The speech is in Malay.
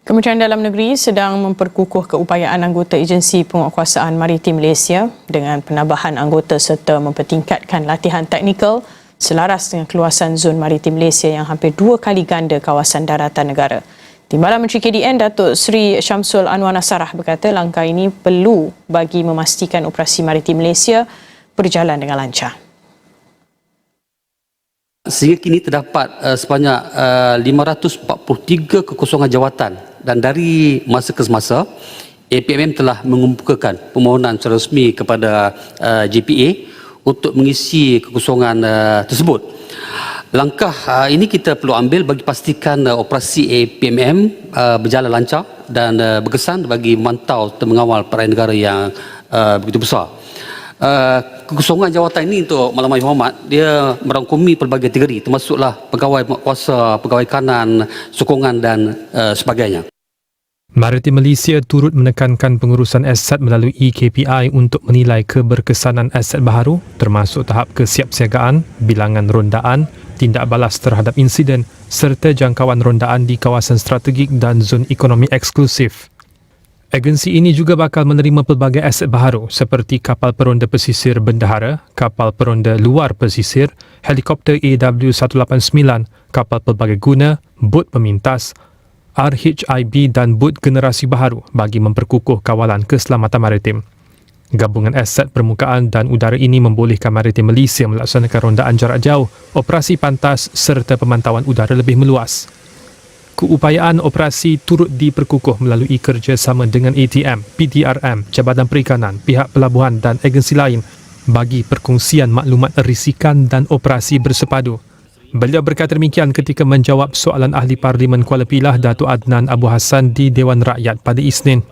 Kementerian Dalam Negeri sedang memperkukuh keupayaan anggota Agensi Penguatkuasaan Maritim Malaysia dengan penambahan anggota serta mempertingkatkan latihan teknikal selaras dengan keluasan zon maritim Malaysia yang hampir dua kali ganda kawasan daratan negara. Timbalan Menteri KDN Datuk Seri Syamsul Anwar Nasarah berkata langkah ini perlu bagi memastikan operasi maritim Malaysia berjalan dengan lancar. Sehingga kini terdapat uh, sebanyak uh, 543 kekosongan jawatan dan dari masa ke semasa APMM telah mengumpulkan permohonan secara resmi kepada uh, JPA untuk mengisi kekosongan uh, tersebut. Langkah uh, ini kita perlu ambil bagi pastikan uh, operasi APMM uh, berjalan lancar dan uh, berkesan bagi memantau dan mengawal peranan negara yang uh, begitu besar. Uh, kekosongan jawatan ini untuk Malam Yang Hormat dia merangkumi pelbagai kategori termasuklah pegawai kuasa, pegawai kanan, sokongan dan uh, sebagainya. Maritim Malaysia turut menekankan pengurusan aset melalui KPI untuk menilai keberkesanan aset baharu termasuk tahap kesiapsiagaan, bilangan rondaan, tindak balas terhadap insiden serta jangkauan rondaan di kawasan strategik dan zon ekonomi eksklusif. Agensi ini juga bakal menerima pelbagai aset baharu seperti kapal peronda pesisir bendahara, kapal peronda luar pesisir, helikopter AW189, kapal pelbagai guna, bot pemintas, RHIB dan bot generasi baharu bagi memperkukuh kawalan keselamatan maritim. Gabungan aset permukaan dan udara ini membolehkan Maritim Malaysia melaksanakan rondaan jarak jauh, operasi pantas serta pemantauan udara lebih meluas keupayaan operasi turut diperkukuh melalui kerjasama dengan ATM, PTRM, Jabatan Perikanan, pihak pelabuhan dan agensi lain bagi perkongsian maklumat risikan dan operasi bersepadu. Beliau berkata demikian ketika menjawab soalan Ahli Parlimen Kuala Pilah Datuk Adnan Abu Hassan di Dewan Rakyat pada Isnin.